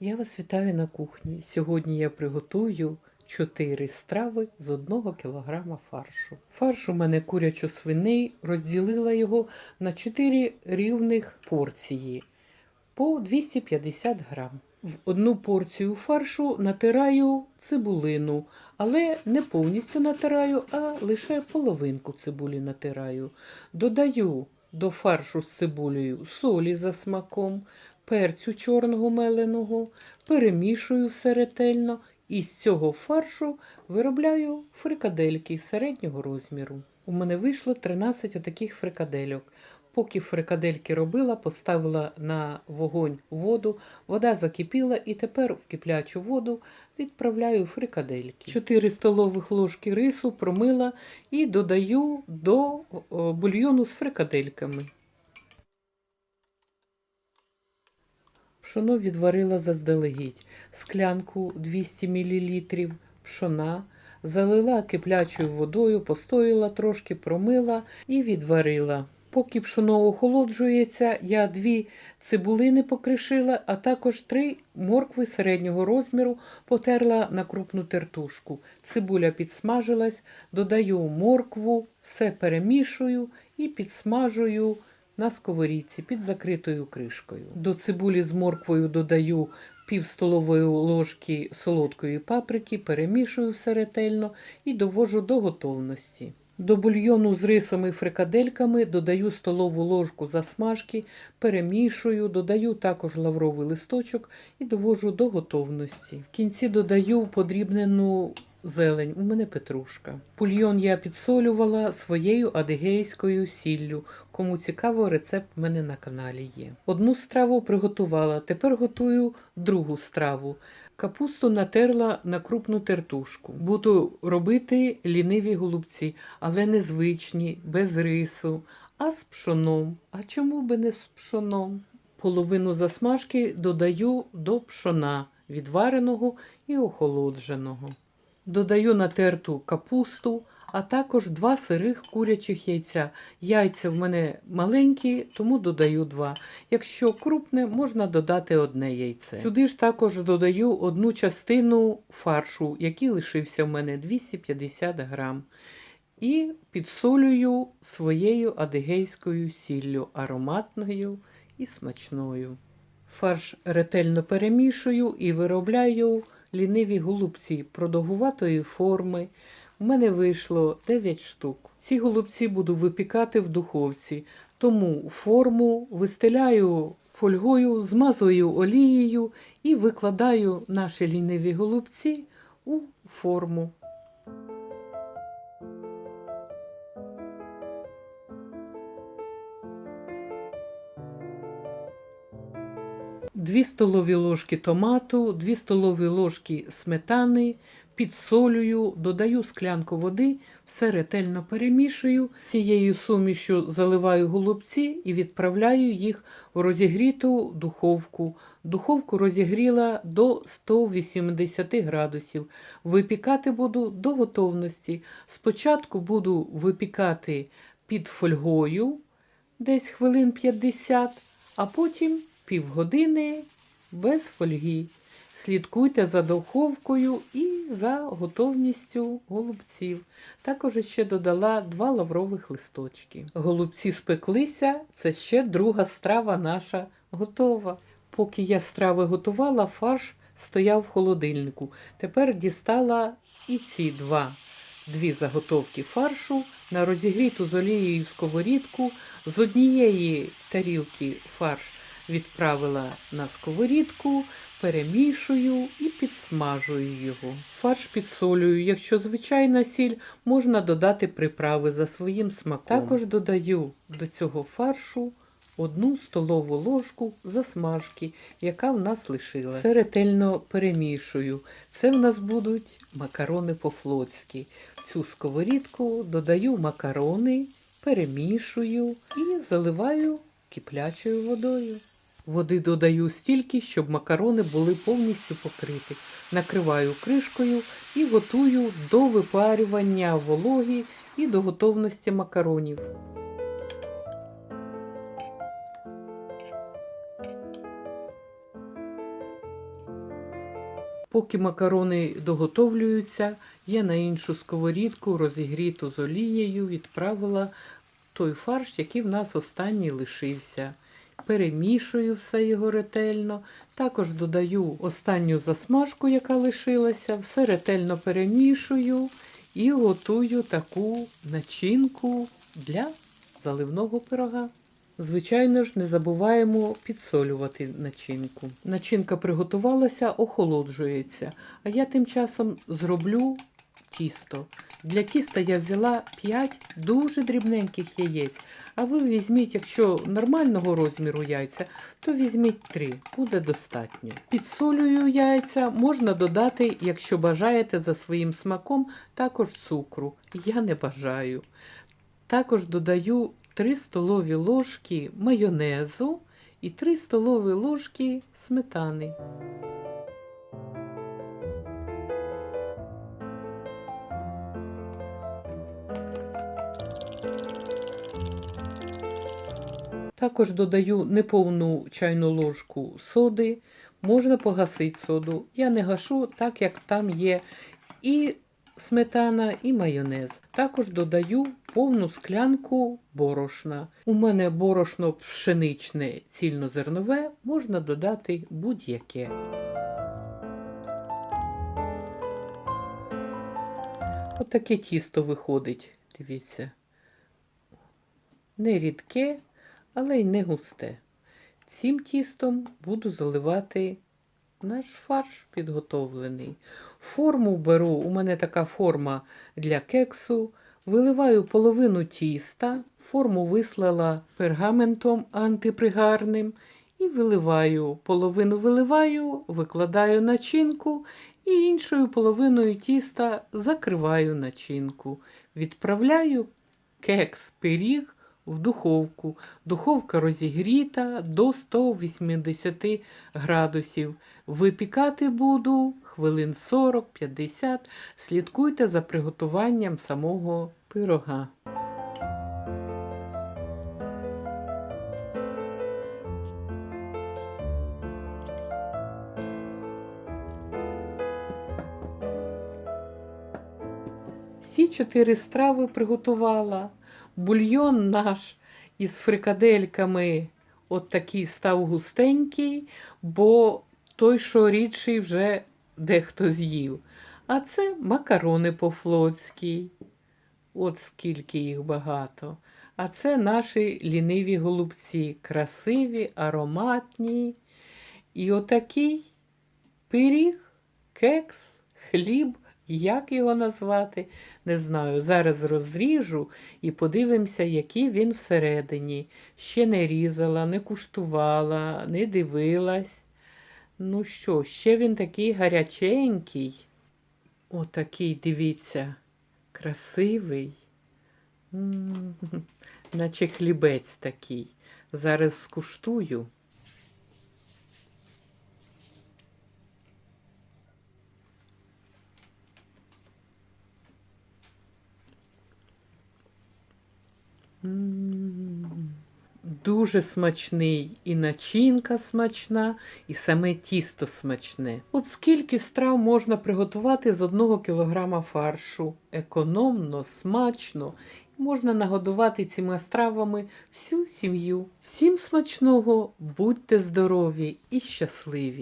Я вас вітаю на кухні. Сьогодні я приготую 4 страви з 1 кг фаршу. Фарш у мене курячо-свиний, розділила його на 4 рівних порції по 250 грам. В одну порцію фаршу натираю цибулину, але не повністю натираю, а лише половинку цибулі натираю. Додаю до фаршу з цибулею солі за смаком, перцю чорного меленого, перемішую все ретельно і з цього фаршу виробляю фрикадельки середнього розміру. У мене вийшло 13 таких фрикадельок. Поки фрикадельки робила, поставила на вогонь воду, вода закипіла і тепер в киплячу воду відправляю фрикадельки. 4 столових ложки рису промила і додаю до бульйону з фрикадельками. Пшоно відварила заздалегідь, склянку 200 мл пшона, залила киплячою водою, постояла трошки, промила і відварила. Поки пшоно охолоджується, я дві цибулини покришила, а також три моркви середнього розміру потерла на крупну тертушку. Цибуля підсмажилась, додаю моркву, все перемішую і підсмажую на сковорідці під закритою кришкою. До цибулі з морквою додаю пів столової ложки солодкої паприки, перемішую все ретельно і довожу до готовності. До бульйону з рисом і фрикадельками додаю столову ложку засмажки, перемішую, додаю також лавровий листочок і довожу до готовності. В кінці додаю подрібнену зелень, у мене петрушка. Бульйон я підсолювала своєю адигейською сіллю. Кому цікаво, рецепт в мене на каналі є. Одну страву приготувала, тепер готую другу страву. Капусту натерла на крупну тертушку. Буду робити ліниві голубці, але незвичні, без рису, а з пшоном. А чому би не з пшоном? Половину засмажки додаю до пшона, відвареного і охолодженого. Додаю натерту капусту, а також два сирих курячих яйця. Яйця в мене маленькі, тому додаю два. Якщо крупне, можна додати одне яйце. Сюди ж також додаю одну частину фаршу, який лишився в мене 250 грам. І підсолюю своєю адигейською сіллю, ароматною і смачною. Фарш ретельно перемішую і виробляю ліниві голубці продовгуватої форми. У мене вийшло 9 штук. Ці голубці буду випікати в духовці, тому форму вистеляю фольгою, змазую олією і викладаю наші ліниві голубці у форму. Дві столові ложки томату, 2 столові ложки сметани, підсолюю, додаю склянку води, все ретельно перемішую. Цією сумішю заливаю голубці і відправляю їх в розігріту духовку. Духовку розігріла до 180 градусів. Випікати буду до готовності. Спочатку буду випікати під фольгою десь хвилин 50, а потім півгодини без фольги. Слідкуйте за духовкою і за готовністю голубців. Також ще додала два лаврових листочки. Голубці спеклися, це ще друга страва наша готова. Поки я страви готувала, фарш стояв в холодильнику. Тепер дістала і ці два. Дві заготовки фаршу на розігріту з олією сковорідку. З однієї тарілки фарш відправила на сковорідку, перемішую і підсмажую його. Фарш підсолюю. Якщо звичайна сіль, можна додати приправи за своїм смаком. Також додаю до цього фаршу одну столову ложку засмажки, яка в нас лишилась. Все ретельно перемішую. Це в нас будуть макарони по-флотськи. В цю сковорідку додаю макарони, перемішую і заливаю киплячою водою. Води додаю стільки, щоб макарони були повністю покриті. Накриваю кришкою і готую до випарювання вологі і до готовності макаронів. Поки макарони доготовлюються, я на іншу сковорідку, розігріту з олією, відправила той фарш, який в нас останній лишився. Перемішую все його ретельно. Також додаю останню засмажку, яка лишилася, все ретельно перемішую і готую таку начинку для заливного пирога. Звичайно ж, не забуваємо підсолювати начинку. Начинка приготувалася, охолоджується. А я тим часом зроблю тісто. Для тіста я взяла 5 дуже дрібненьких яєць. А ви візьміть, якщо нормального розміру яйця, то візьміть 3, буде достатньо. Підсолюю яйця, можна додати, якщо бажаєте за своїм смаком, також цукру. Я не бажаю. Також додаю 3 столові ложки майонезу і 3 столові ложки сметани. Також додаю неповну чайну ложку соди. Можна погасити соду. Я не гашу, так як там є і сметана, і майонез. Також додаю повну склянку борошна. У мене борошно пшеничне цільнозернове, можна додати будь-яке. Отаке тісто виходить, дивіться. Не рідке, але й не густе. Цим тістом буду заливати наш фарш підготовлений. Форму беру, у мене така форма для кексу. Виливаю половину тіста, форму вислала пергаментом антипригарним і виливаю. Половину виливаю, викладаю начинку і іншою половиною тіста закриваю начинку. Відправляю кекс пиріг в духовку. Духовка розігріта до 180 градусів. Випікати буду хвилин 40-50. Слідкуйте за приготуванням самого пирога. Всі чотири страви приготувала. Бульйон наш із фрикадельками от такий став густенький, бо той, що рідший, вже дехто з'їв. А це макарони по-флотськи. От скільки їх багато. А це наші ліниві голубці, красиві, ароматні. І отакий пиріг, кекс, хліб, як його назвати, не знаю. Зараз розріжу і подивимося, який він всередині. Ще не різала, не куштувала, не дивилась. Ну що, ще він такий гаряченький. Отакий, дивіться, красивий. М, Наче хлібець такий. Зараз скуштую. Дуже смачний і начинка смачна, і саме тісто смачне. От скільки страв можна приготувати з одного кілограма фаршу. Економно, смачно. Можна нагодувати цими стравами всю сім'ю. Всім смачного, будьте здорові і щасливі!